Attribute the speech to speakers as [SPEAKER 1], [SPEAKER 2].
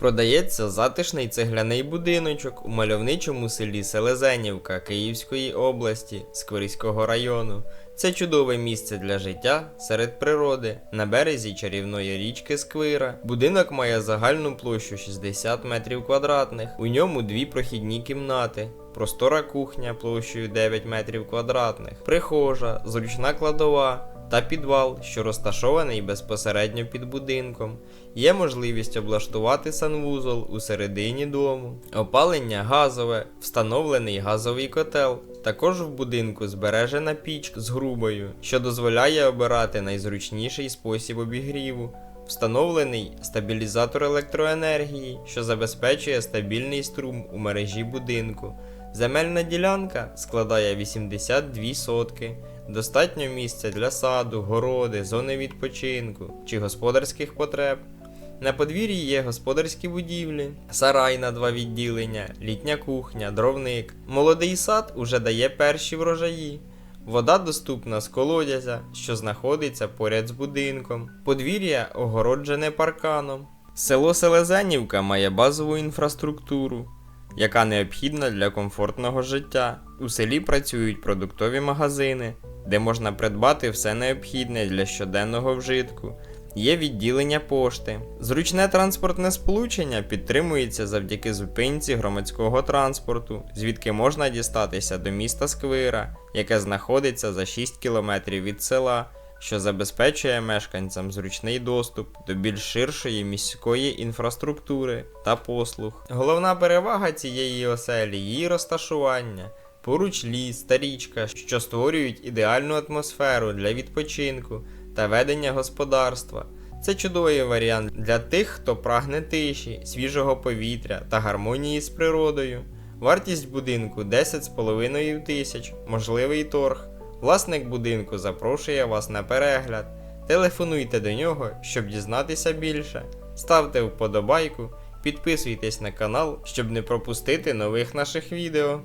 [SPEAKER 1] Продається затишний цегляний будиночок у мальовничому селі Селезенівка Київської області Сквирського району. Це чудове місце для життя серед природи на березі чарівної річки Сквира. Будинок має загальну площу 60 метрів квадратних. У ньому дві прохідні кімнати. Простора кухня площею 9 метрів квадратних, прихожа, зручна кладова та підвал, що розташований безпосередньо під будинком. Є можливість облаштувати санвузол у середині дому, опалення газове, встановлений газовий котел. Також в будинку збережена піч з грубою, що дозволяє обирати найзручніший спосіб обігріву. Встановлений стабілізатор електроенергії, що забезпечує стабільний струм у мережі будинку. Земельна ділянка складає 82 сотки. Достатньо місця для саду, городи, зони відпочинку чи господарських потреб. На подвір'ї є господарські будівлі, сарай на два відділення, літня кухня, дровник. Молодий сад уже дає перші врожаї. Вода доступна з колодязя, що знаходиться поряд з будинком. Подвір'я огороджене парканом. Село Селезенівка має базову інфраструктуру, яка необхідна для комфортного життя. У селі працюють продуктові магазини, де можна придбати все необхідне для щоденного вжитку. Є відділення пошти. Зручне транспортне сполучення підтримується завдяки зупинці громадського транспорту, звідки можна дістатися до міста Сквира, яке знаходиться за 6 кілометрів від села, що забезпечує мешканцям зручний доступ до більш ширшої міської інфраструктури та послуг. Головна перевага цієї оселі її розташування. Поруч ліс та річка, що створюють ідеальну атмосферу для відпочинку та ведення господарства. Це чудовий варіант для тих, хто прагне тиші, свіжого повітря та гармонії з природою. Вартість будинку 10,5 тисяч, можливий торг. Власник будинку запрошує вас на перегляд. Телефонуйте до нього, щоб дізнатися більше. Ставте вподобайку, підписуйтесь на канал, щоб не пропустити нових наших відео.